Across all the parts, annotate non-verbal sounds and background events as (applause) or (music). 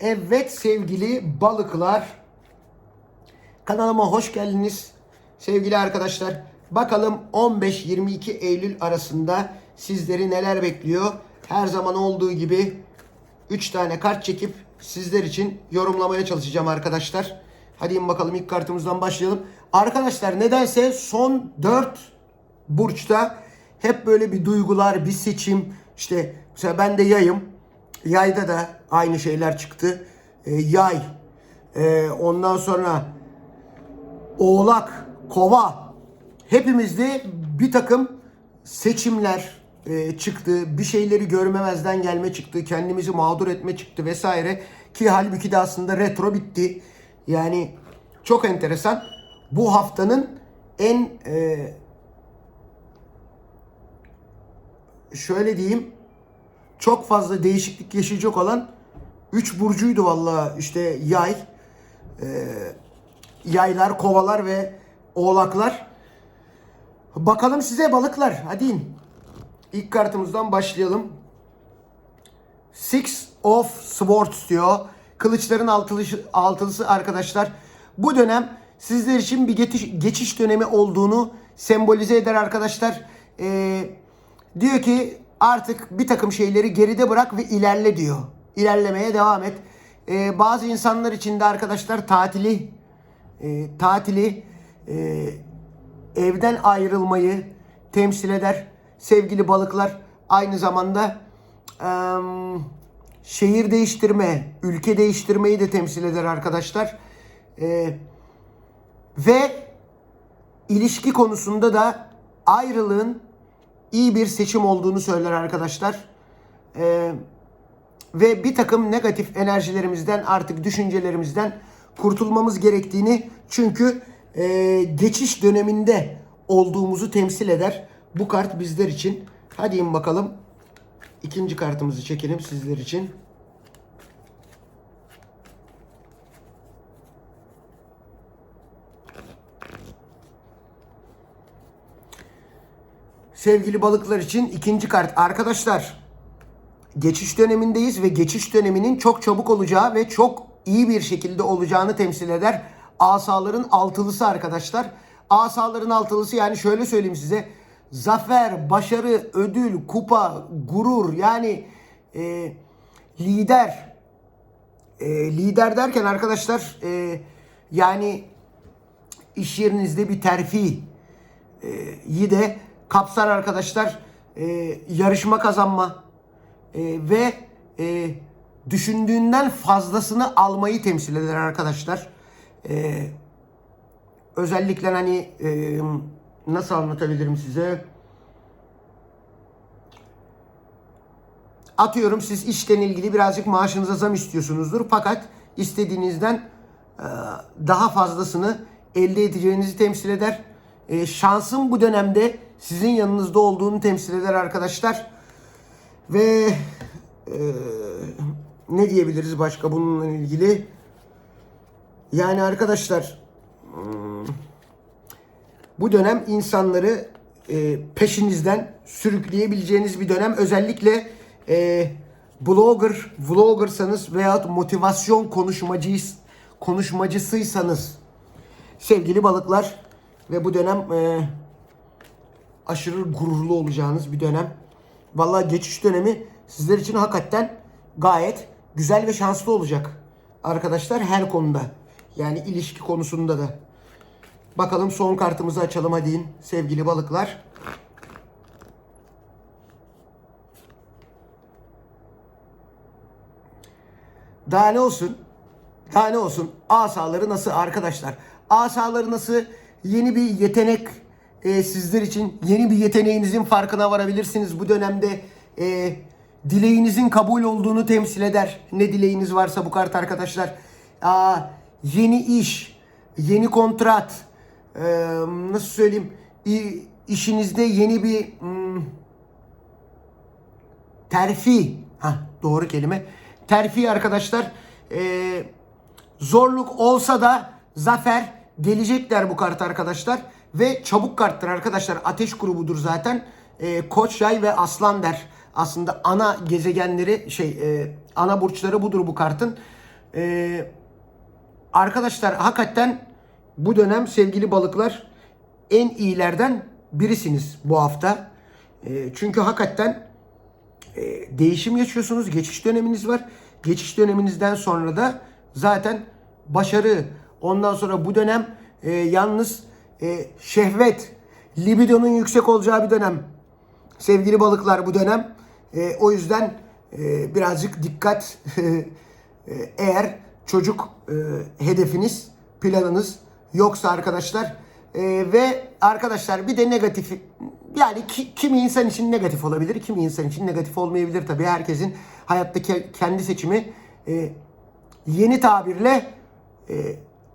Evet sevgili balıklar. Kanalıma hoş geldiniz. Sevgili arkadaşlar. Bakalım 15-22 Eylül arasında sizleri neler bekliyor? Her zaman olduğu gibi 3 tane kart çekip sizler için yorumlamaya çalışacağım arkadaşlar. Hadi bakalım ilk kartımızdan başlayalım. Arkadaşlar nedense son 4 burçta hep böyle bir duygular, bir seçim. İşte mesela ben de yayım. Yayda da aynı şeyler çıktı. Ee, yay. Ee, ondan sonra oğlak, kova. Hepimizde bir takım seçimler e, çıktı. Bir şeyleri görmemezden gelme çıktı. Kendimizi mağdur etme çıktı vesaire. Ki halbuki de aslında retro bitti. Yani çok enteresan. Bu haftanın en e, şöyle diyeyim çok fazla değişiklik yaşayacak olan 3 burcuydu valla işte yay, e, yaylar, kovalar ve oğlaklar. Bakalım size balıklar. Hadi in. İlk kartımızdan başlayalım. Six of Swords diyor. Kılıçların altılışı, altılısı arkadaşlar. Bu dönem sizler için bir geçiş, geçiş dönemi olduğunu sembolize eder arkadaşlar. Ee, diyor ki artık bir takım şeyleri geride bırak ve ilerle diyor. İlerlemeye devam et. Ee, bazı insanlar için de arkadaşlar tatili e, tatili e, evden ayrılmayı temsil eder. Sevgili balıklar aynı zamanda em, şehir değiştirme, ülke değiştirmeyi de temsil eder arkadaşlar. E, ve ilişki konusunda da ayrılığın iyi bir seçim olduğunu söyler arkadaşlar. E, ve bir takım negatif enerjilerimizden artık düşüncelerimizden kurtulmamız gerektiğini çünkü e, geçiş döneminde olduğumuzu temsil eder. Bu kart bizler için. Hadi in bakalım. İkinci kartımızı çekelim sizler için. Sevgili balıklar için ikinci kart. Arkadaşlar geçiş dönemindeyiz ve geçiş döneminin çok çabuk olacağı ve çok iyi bir şekilde olacağını temsil eder. Asaların altılısı arkadaşlar. Asaların altılısı yani şöyle söyleyeyim size. Zafer, başarı, ödül, kupa, gurur yani e, lider. E, lider derken arkadaşlar e, yani iş yerinizde bir terfi e, iyi de kapsar arkadaşlar. E, yarışma kazanma e, ve e, düşündüğünden fazlasını almayı temsil eder arkadaşlar. E, özellikle hani e, nasıl anlatabilirim size? Atıyorum siz işten ilgili birazcık maaşınıza zam istiyorsunuzdur. Fakat istediğinizden e, daha fazlasını elde edeceğinizi temsil eder. E, şansın bu dönemde sizin yanınızda olduğunu temsil eder arkadaşlar. Ve e, ne diyebiliriz başka bununla ilgili? Yani arkadaşlar hmm, bu dönem insanları e, peşinizden sürükleyebileceğiniz bir dönem. Özellikle e, blogger, vloggersanız veyahut motivasyon konuşmacıyız, konuşmacısıysanız sevgili balıklar ve bu dönem e, aşırı gururlu olacağınız bir dönem. Vallahi geçiş dönemi sizler için hakikaten gayet güzel ve şanslı olacak. Arkadaşlar her konuda. Yani ilişki konusunda da. Bakalım son kartımızı açalım hadi sevgili balıklar. Daha ne olsun? Daha ne olsun? Asaları nasıl arkadaşlar? Asaları nasıl? Yeni bir yetenek e, sizler için. Yeni bir yeteneğinizin farkına varabilirsiniz bu dönemde. E, dileğinizin kabul olduğunu temsil eder. Ne dileğiniz varsa bu kart arkadaşlar. Aa, yeni iş, yeni kontrat, e, nasıl söyleyeyim, İ, işinizde yeni bir hmm, terfi, ha doğru kelime, terfi arkadaşlar. E, zorluk olsa da zafer gelecekler bu kart arkadaşlar. Ve çabuk karttır arkadaşlar. Ateş grubudur zaten. E, Koç, Yay ve Aslan der. Aslında ana gezegenleri şey e, ana burçları budur bu kartın. Ee, arkadaşlar hakikaten bu dönem sevgili balıklar en iyilerden birisiniz bu hafta. Ee, çünkü hakikaten e, değişim yaşıyorsunuz. Geçiş döneminiz var. Geçiş döneminizden sonra da zaten başarı. Ondan sonra bu dönem e, yalnız e, şehvet, libidonun yüksek olacağı bir dönem. Sevgili balıklar bu dönem. E, o yüzden e, birazcık dikkat. (laughs) E, eğer çocuk e, hedefiniz, planınız yoksa arkadaşlar e, ve arkadaşlar bir de negatif yani ki- kimi insan için negatif olabilir, kimi insan için negatif olmayabilir tabii. Herkesin hayattaki kendi seçimi e, yeni tabirle e,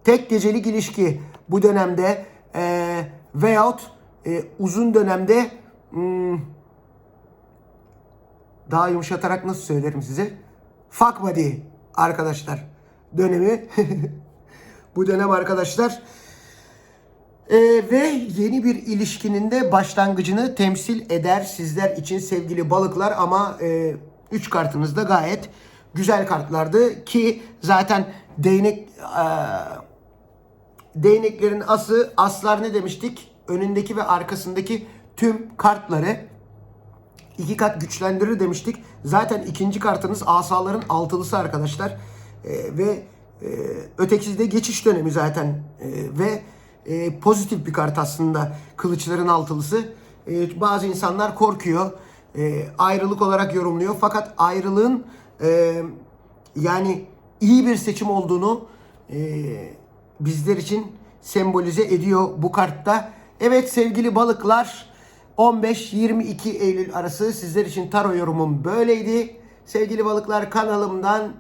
tek gecelik ilişki bu dönemde e, veyahut e, uzun dönemde hmm, daha yumuşatarak nasıl söylerim size? Fuck buddy arkadaşlar dönemi. (laughs) bu dönem arkadaşlar ee, ve yeni bir ilişkinin de başlangıcını temsil eder sizler için sevgili balıklar ama 3 kartınız da gayet güzel kartlardı ki zaten değnek e, değneklerin ası aslar ne demiştik? Önündeki ve arkasındaki tüm kartları iki kat güçlendirir demiştik. Zaten ikinci kartınız asaların altılısı arkadaşlar. Ee, ve e, ötekisi de geçiş dönemi zaten. Ee, ve e, pozitif bir kart aslında kılıçların altılısı. Ee, bazı insanlar korkuyor. Ee, ayrılık olarak yorumluyor. Fakat ayrılığın e, yani iyi bir seçim olduğunu e, bizler için sembolize ediyor bu kartta. Evet sevgili balıklar 15-22 Eylül arası sizler için taro yorumum böyleydi. Sevgili balıklar kanalımdan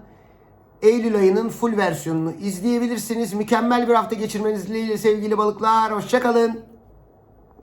Eylül ayının full versiyonunu izleyebilirsiniz. Mükemmel bir hafta geçirmeniz dileğiyle sevgili balıklar. Hoşçakalın.